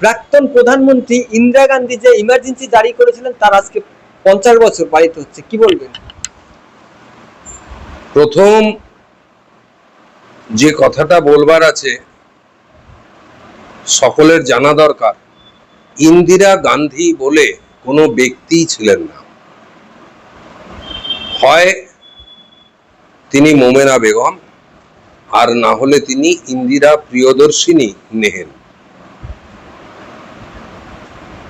প্রাক্তন প্রধানমন্ত্রী ইন্দিরা গান্ধী যে ইমার্জেন্সি জারি করেছিলেন, তার আজকে পঞ্চাশ বছর পালিত হচ্ছে। কি বলবেন? প্রথম যে কথাটা বলবার আছে, সকলের জানা দরকার। ইন্দিরা গান্ধী বলে কোনো ব্যক্তি ছিলেন না। হয় তিনি মোমেনা বেগম, আর না হলে তিনি ইন্দিরা প্রিয়দর্শিনী নেহেরু।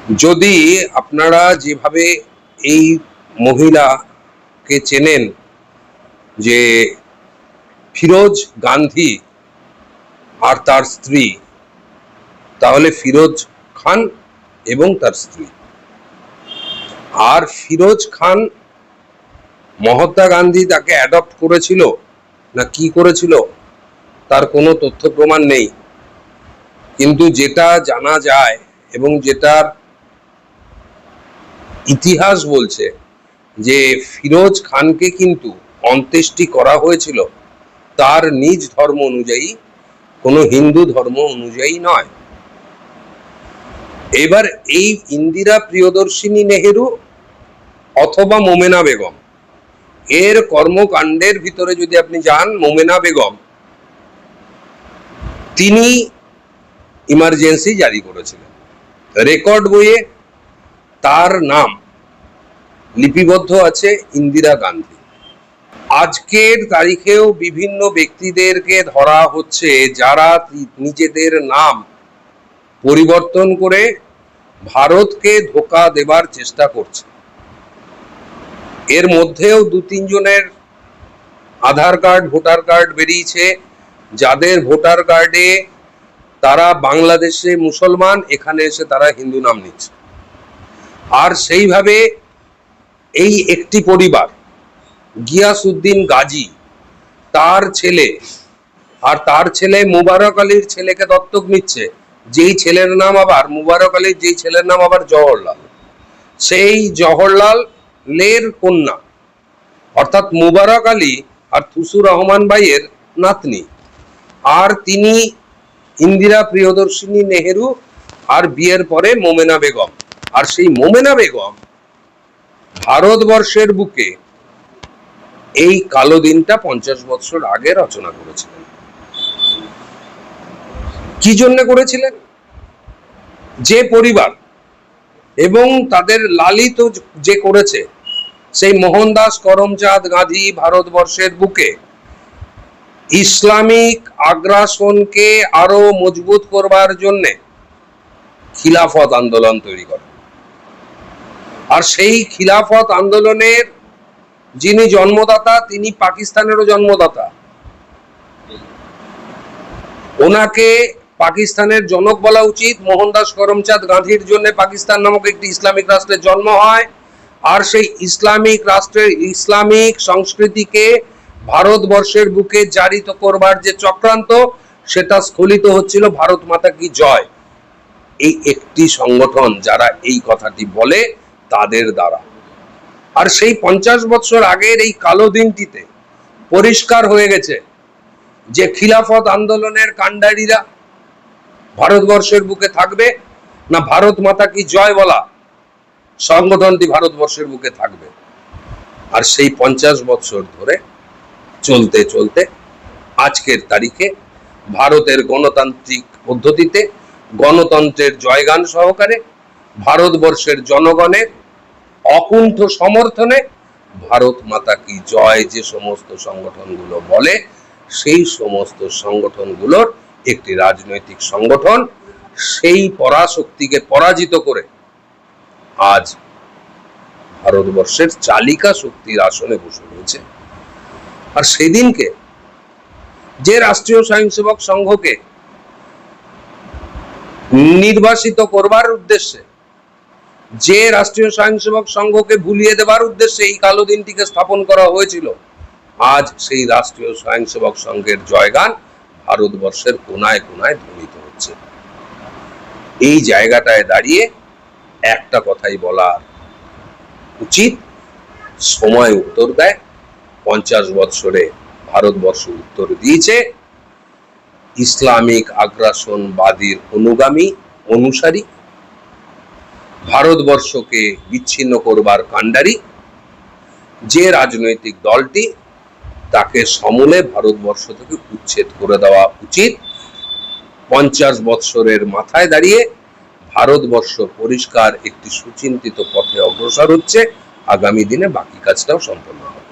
যদি আপনারা যেভাবে এই মহিলাকে চেনেন যে ফিরোজ গান্ধী আর তার স্ত্রী, তাহলে ফিরোজ খান এবং তার স্ত্রী। আর ফিরোজ খান মহাত্মা গান্ধী তাকে অ্যাডপ্ট করেছিল না কি করেছিল তার কোনো তথ্য প্রমাণ নেই। কিন্তু যেটা জানা যায় এবং যেটার ইতিহাস বলছে যে ফিরোজ খানকে কিন্তু অন্ত্যেষ্টি করা হয়েছিল। তার নিজ ধর্ম অনুযায়ী, কোনো হিন্দু ধর্ম অনুযায়ী নয়। এবার এই ইন্দিরা প্রিয়দর্শিনী নেহেরু অথবা মোমেনা বেগম, এর কর্মকাণ্ডের ভিতরে যদি আপনি যান, মোমেনা বেগম, তিনি ইমার্জেন্সি জারি করেছিলেন। রেকর্ড বইয়ে তার নাম লিপিবদ্ধ আছে ইন্দিরা গান্ধী। আজকের তারিখেও বিভিন্ন ব্যক্তিদেরকে ধরা হচ্ছে যারা নিজেদের নাম পরিবর্তন করে ভারতকে ধোকা দেবার চেষ্টা করছে। এর মধ্যেও দু তিনজনের আধার কার্ড, ভোটার কার্ড বেরিয়েছে। যাদের ভোটার কার্ডে তারা বাংলাদেশে মুসলমান, এখানে এসে তারা হিন্দু নাম নিচ্ছে। আর সেইভাবে এই একটি পরিবার, গিয়াসউদ্দিন গাজী, তার ছেলে আর তার ছেলে মুবারক আলীর ছেলেকে দত্তক নিচ্ছে। যেই ছেলের নাম আবার, মুবারক আলীর যেই ছেলের নাম আবার জওহরলাল। সেই জওহরলালের কন্যা। অর্থাৎ মুবারক আলী আর থুসুর রহমান ভাইয়ের নাতনি। আর তিনি ইন্দিরা প্রিয়দর্শিনী নেহেরু আর বিয়ের পরে মোমেনা বেগম। আর সেই মোমেনা বেগম ভারতবর্ষের বুকে এই কালো দিনটা পঞ্চাশ বছর আগে রচনা করেছিলেন। কি জন্য করেছিলেন? যে পরিবার এবং তাদের লালিত যে করেছে, সেই মোহনদাস করমচাঁদ গান্ধী ভারতবর্ষের বুকে ইসলামিক আগ্রাসনকে আরও মজবুত করবার জন্যে খিলাফত আন্দোলন তৈরি করে। আর সেই খিলাফত আন্দোলনের যিনি জন্মদাতা, তিনি পাকিস্তানেরও জন্মদাতা। ওনাকে পাকিস্তানের জনক বলা উচিত। মোহনদাস করমচাঁদ গান্ধীর জন্য পাকিস্তান নামক একটি ইসলামিক রাষ্ট্রের জন্ম হয়। আর সেই ইসলামিক রাষ্ট্রের ইসলামিক সংস্কৃতিকে ভারতবর্ষের বুকে জারিত করবার যে চক্রান্ত, সেটা স্খলিত হচ্ছিল ভারত মাতা কি জয়। এই একটি সংগঠন যারা এই কথাটি বলে তাদের দ্বারা। আর সেই পঞ্চাশ বছর আগের এই কালো দিনটিতে পরিষ্কার হয়ে গেছে যে খিলাফত আন্দোলনের কাণ্ডারীরা ভারতবর্ষের বুকে থাকবে না ভারত মাতা কি জয় বলা সংগঠনটি ভারতবর্ষের বুকে থাকবে। আর সেই পঞ্চাশ বছর ধরে চলতে চলতে আজকের তারিখে ভারতের গণতান্ত্রিক পদ্ধতিতে গণতন্ত্রের জয়গান সহকারে ভারতবর্ষের জনগণের অকুণ্ঠ সমর্থনে ভারত মাতা কি জয় যে সমস্ত সংগঠনগুলো বলে, সেই সমস্ত সংগঠনগুলোর একটি রাজনৈতিক সংগঠন, সেই পরাশক্তিকে পরাজিত করে আজ ভারতবর্ষের চালিকা শক্তির আসনে বসে রয়েছে। আর সেদিনকে যে রাষ্ট্রীয় স্বয়ংসেবক সংঘকে নির্বাসিত করবার উদ্দেশ্যে যে রাষ্ট্রীয় স্বয়ংসেবক সংঘকে ভুলিয়ে দেবার উদ্দেশ্যে এই কালো দিনটিকে স্থাপন করা হয়েছিল, আজ সেই রাষ্ট্রীয় স্বয়ংসেবক সংঘের জয়গান ভারতবর্ষের কোনায় কোনায় ধ্বনিত হচ্ছে। এই জায়গাটায় দাঁড়িয়ে একটা কথাই বলা উচিত, সময় উত্তর দেয়। পঞ্চাশ বৎসরে ভারতবর্ষ উত্তর দিয়েছে, ইসলামিক আগ্রাসনবাদীর অনুগামী অনুসারী ভারতবর্ষকে বিচ্ছিন্ন করবার কাণ্ডারি যে রাজনৈতিক দলটি, তাকে সমূলে ভারতবর্ষ থেকে উচ্ছেদ করে দেওয়া উচিত। পঞ্চাশ বৎসরের মাথায় দাঁড়িয়ে ভারতবর্ষ পরিষ্কার একটি সুচিন্তিত পথে অগ্রসর হচ্ছে। আগামী দিনে বাকি কাজটাও সম্পন্ন হবে।